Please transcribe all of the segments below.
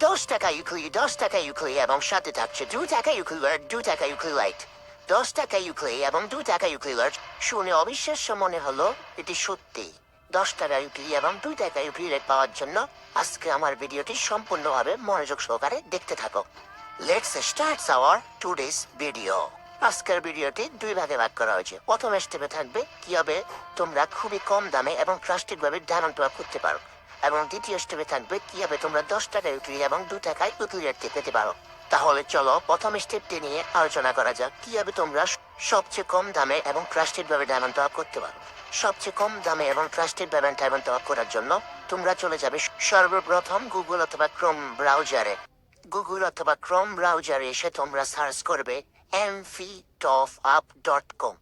দশ টাকা ইউক্লি দশ টাকা ইউক্লি এবং সাথে থাকছে দু টাকা ইউক্লিলার দু টাকা ইউক্লিলাইট দশ টাকা ইউক্লি এবং দু টাকা ইউক্লিলার শুনে অবিশ্বাস্য মনে হলো এটি সত্যি দশ টাকা ইউক্লি এবং দুই টাকা ইউক্লিলাইট পাওয়ার জন্য আজকে আমার ভিডিওটি সম্পূর্ণভাবে মনোযোগ সহকারে দেখতে থাকো let's start our today's video আজকের ভিডিওটি দুই ভাগে ভাগ করা হয়েছে প্রথম স্টেপে থাকবে কীভাবে তোমরা খুবই কম দামে এবং প্লাস্টিক ভাবে ডায়মন্ড করতে পারো এবং দ্বিতীয় স্টেপে থাকবে কীভাবে তোমরা দশ টাকা উইকলি এবং দু টাকায় রেটটি পেতে পারো। তাহলে চলো প্রথম স্টেপটি নিয়ে আলোচনা করা যাক। কীভাবে তোমরা সবচেয়ে কম দামে এবং ট্রাস্টেড ভাবে ডায়মন্ড টপ করতে পারো? সবচেয়ে কম দামে এবং ট্রাস্টেড ভাবে ডায়মন্ড টপ করার জন্য তোমরা চলে যাবে সর্বপ্রথম গুগল অথবা ক্রোম ব্রাউজারে গুগল অথবা ক্রোম ব্রাউজারে এসে তোমরা সার্চ করবে MF top up dot com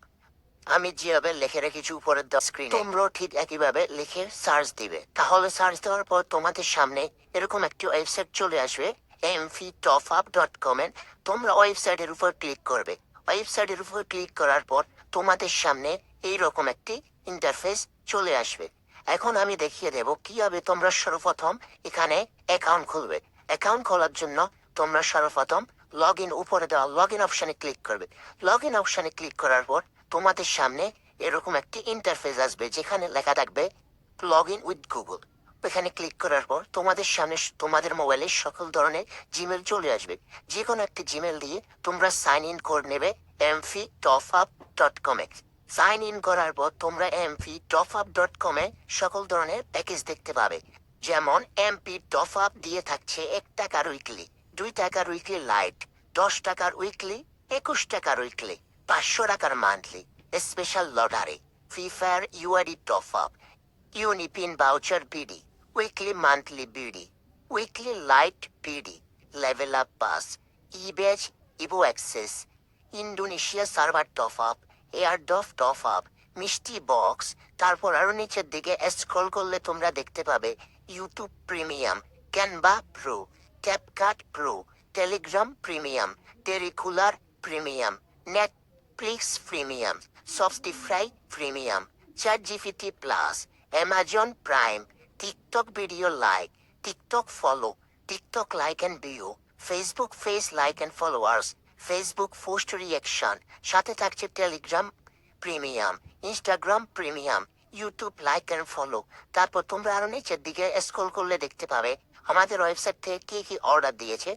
আমি যেভাবে লিখে রেখেছি উপরের স্ক্রিন তোমরাও ঠিক একইভাবে লিখে সার্চ দিবে। তাহলে সার্চ দেওয়ার পর তোমাদের সামনে এরকম একটি ওয়েবসাইট চলে আসবে MF top up dot com এর তোমরা ওয়েবসাইটের উপর ক্লিক করবে। ওয়েবসাইটের উপর ক্লিক করার পর তোমাদের সামনে এইরকম একটি ইন্টারফেস চলে আসবে। এখন আমি দেখিয়ে দেব কীভাবে তোমরা সর্বপ্রথম এখানে অ্যাকাউন্ট খুলবে। অ্যাকাউন্ট খোলার জন্য তোমরা সর্বপ্রথম লগ ইন উপরে দেওয়া লগ ইন অপশানে ক্লিক করবে। লগ ইন অপশানে ক্লিক করার পর তোমাদের সামনে এরকম একটি ইন্টারফেস আসবে যেখানে লেখা থাকবে লগ ইন উইথ গুগল এখানে ক্লিক করার পর তোমাদের সামনে তোমাদের মোবাইলে সকল ধরনের জিমেল চলে আসবে। যে কোনো একটি জিমেল দিয়ে তোমরা সাইন ইন করে নেবে এমফি টপ আপ ডট কমে সাইন ইন করার পর তোমরা এমপি টপ আপ ডট কমে সকল ধরনের প্যাকেজ দেখতে পাবে। যেমন এমপি টপ আপ দিয়ে থাকছে এক টাকার উইকলি দুই টাকার উইকলি লাইট দশ টাকার উইকলি একুশ টাকার উইকলি পাঁচশো টাকার monthly special lottery free fire ইউআরই top up UniPin voucher BD weekly monthly BD weekly lite BD level up pass ই ইবেজ Evo access Indonesia server top up airdrop top up mystery box তারপর আরও নিচের দিকে scroll করলে তোমরা দেখতে পাবে YouTube premium Canva pro CapCut pro Telegram premium Truecaller premium Netflix premium Spotify premium ChatGPT plus Amazon prime TikTok video like TikTok follow TikTok like and view Facebook face like and followers Facebook post reaction সাথে থাকছে Telegram premium Instagram premium YouTube like and follow তারপর তোমরা আরও নিচের দিকে scroll করলে দেখতে পাবে আমাদের ওয়েবসাইট থেকে কি কি অর্ডার দিয়েছে,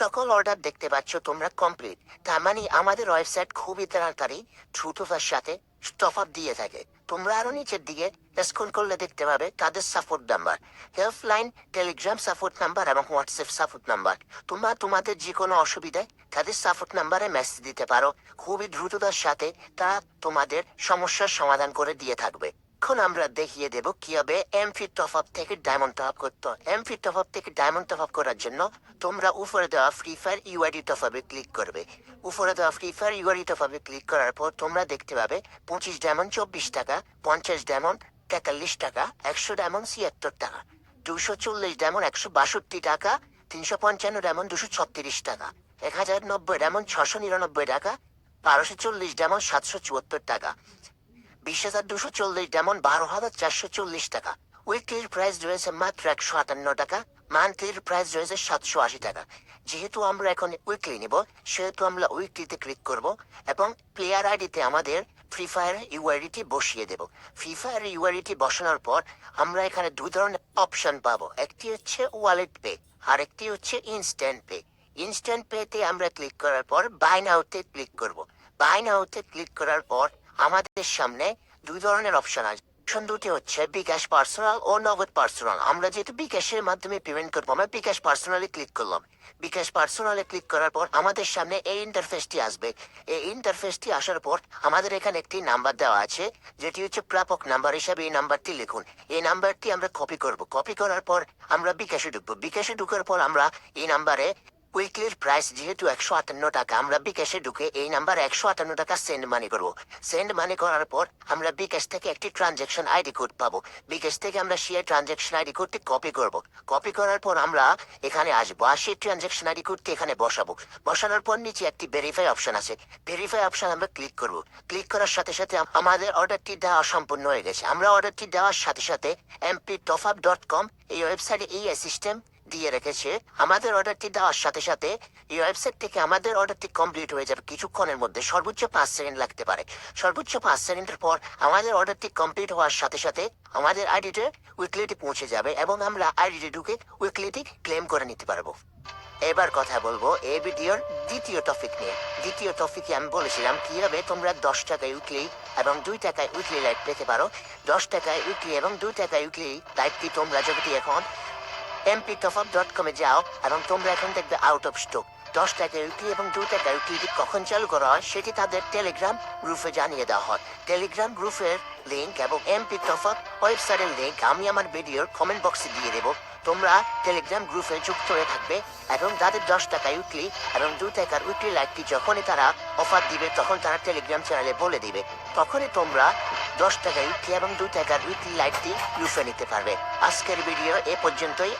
সকল অর্ডার দেখতে পাচ্ছ তোমরা কমপ্লিট তার মানে আমাদের ওয়েবসাইট খুবই তাড়াতাড়ি দ্রুততার সাথে স্টপ আপ দিয়ে থাকে। তোমরা আরও নিচের দিকে স্ক্রল করলে দেখতে পাবে তাদের support number helpline Telegram support number এবং হোয়াটসঅ্যাপ সাপোর্ট নাম্বার তোমরা তোমাদের যে কোনো অসুবিধায় তাদের সাপোর্ট নাম্বারে মেসেজ দিতে পারো। খুবই দ্রুততার সাথে তারা তোমাদের সমস্যার সমাধান করে দিয়ে থাকবে। এখন আমরা দেখিয়ে দেব কীভাবে এমফি টপ আপ থেকে ডায়মন্ড টপ আপ করতে এমফি টপ আপ থেকে ডায়মন্ড টপ আপ করার জন্য তোমরা উপরে দেওয়া ফ্রি ফায়ার ইউআইডি টপ আপে ক্লিক করবে। উপরে দেওয়া ফ্রি ফায়ার ইউআইডি টপ আপে ক্লিক করার পর তোমরা দেখতে পাবে পঁচিশ ডায়মন্ড চব্বিশ টাকা, পঞ্চাশ ডায়মন্ড তেতাল্লিশ টাকা, একশো ডায়মন্ড ছিয়াত্তর টাকা দুশো চল্লিশ ডায়মন্ড একশো বাষট্টি টাকা, তিনশো পঞ্চান্ন ডায়মন্ড দুশো ছত্রিশ টাকা, এক হাজার নব্বই ডায়মন্ড ছশো নিরানব্বই টাকা, বারোশো চল্লিশ ডায়মন্ড সাতশো চুয়াত্তর টাকা বিশ হাজার দুশো চল্লিশ যেমন বারো হাজার চারশো চল্লিশ টাকা। উইকলির প্রাইস রয়েছে মাত্র একশো আটান্ন টাকা, মান্থলির প্রাইস রয়েছে সাতশো আশি টাকা। যেহেতু আমরা এখন উইকলি নিব, সেহেতু আমরা উইকলিতে ক্লিক করব এবং প্লেয়ার আইডিতে আমাদের ফ্রি ফায়ার ইউআইডিটি বসিয়ে দেব। ফ্রি ফায়ার ইউআইডিটি বসানোর পর আমরা এখানে দুই ধরনের অপশন পাবো। একটি হচ্ছে ওয়ালেট পে আর একটি হচ্ছে ইনস্ট্যান্ট পে। ইনস্ট্যান্ট পেতে আমরা ক্লিক করার পর বাই নাওতে ক্লিক করব। বাই নাওতে ক্লিক করার পর আমাদের সামনে দুই ধরনের অপশন আছে। অপশন দুটি হচ্ছে বিকাশ পার্সোনাল ও নগদ পার্সোনাল আমরা যেহেতু বিকাশের মাধ্যমে পেমেন্ট করব, আমরা বিকাশ পার্সোনালি ক্লিক করলাম। বিকাশ পার্সোনালে ক্লিক করার পর আমাদের সামনে এই ইন্টারফেসটি আসবে। এই ইন্টারফেসটি আসার পর আমাদের এখানে একটি নাম্বার দেওয়া আছে, যেটি হচ্ছে প্রাপক নাম্বার হিসাবে এই নাম্বারটি লিখুন। এই নাম্বারটি আমরা কপি করব। কপি করার পর আমরা বিকাশে ঢুকবো। বিকাশে ঢুকার পর আমরা এই নাম্বারে উইকলির প্রাইস যেহেতু একশো আটান্ন টাকা, আমরা বিকাশে ঢুকে এই নাম্বার একশো আটান্ন টাকা সেন্ড মানি করব। সেন্ড মানি করার পর আমরা বিকাশ থেকে একটি ট্রানজেকশন আইডি কোড পাবো। বিকাশ থেকে আমরা সেই ট্রানজেকশন আইডি কোডটি কপি করব। কপি করার পর আমরা এখানে আসব আর সেই ট্রানজেকশন আইডি কোডটি এখানে বসাবো। বসানোর পর নিচে একটি ভেরিফাই অপশন আছে। ভেরিফাই অপশন আমরা ক্লিক করব। ক্লিক করার সাথে সাথে আমাদের অর্ডারটি দেওয়া সম্পূর্ণ হয়ে গেছে। আমরা অর্ডারটি দেওয়ার সাথে সাথে MP top up dot com এই ওয়েবসাইটে এই সিস্টেম দিয়ে রেখেছে, আমাদের অর্ডারটি দেওয়ার সাথে সাথে এই ওয়েবসাইট থেকে আমাদের অর্ডারটি কমপ্লিট হয়ে যাবে কিছুক্ষণের মধ্যে, সর্বোচ্চ পাঁচ সেকেন্ড লাগতে পারে। সর্বোচ্চ পাঁচ সেকেন্ডের পর আমাদের অর্ডারটি কমপ্লিট হওয়ার সাথে সাথে আমাদের আইডিতে উইকলিটি পৌঁছে যাবে এবং আমরা আইডিতে ঢুকে উইকলিটি ক্লেম করে নিতে পারব। এবার কথা বলব এই ভিডিওর দ্বিতীয় টপিক নিয়ে। দ্বিতীয় টপিকে আমি বলেছিলাম কীভাবে তোমরা দশ টাকায় উইকলি এবং দুই টাকায় উইকলি লাইট পেতে পারো। দশ টাকায় উইকলি এবং দুই টাকায় উইকলি লাইটটি তোমরা যদি এখন এমপি টপআপ ডট কমে যাও এবং তোমরা এখন দেখবে আউট অফ স্টক দশ টাকা উইকলি এবং দু টাকা উইকলিটি কখন চালু করা হয় সেটি তাদের টেলিগ্রাম গ্রুপে জানিয়ে দেওয়া হয়। টেলিগ্রাম গ্রুপের লিঙ্ক এবং এমপি টপআপ ওয়েবসাইটের লিঙ্ক আমি আমার ভিডিওর কমেন্ট বক্সে দিয়ে দেবো। তোমরা টেলিগ্রাম গ্রুপে যুক্ত হয়ে থাকবে এবং তাদের দশ টাকা উইকলি এবং দু টাকার উইকলি লাইটটি যখনই তারা অফার দিবে তখন তারা টেলিগ্রাম চ্যানেলে বলে দিবে। তখনই তোমরা দশ টাকা উইকলি এবং দু টাকার উইকলি লাইটটি গ্রুপে নিতে পারবে। আজকের ভিডিও এ পর্যন্তই।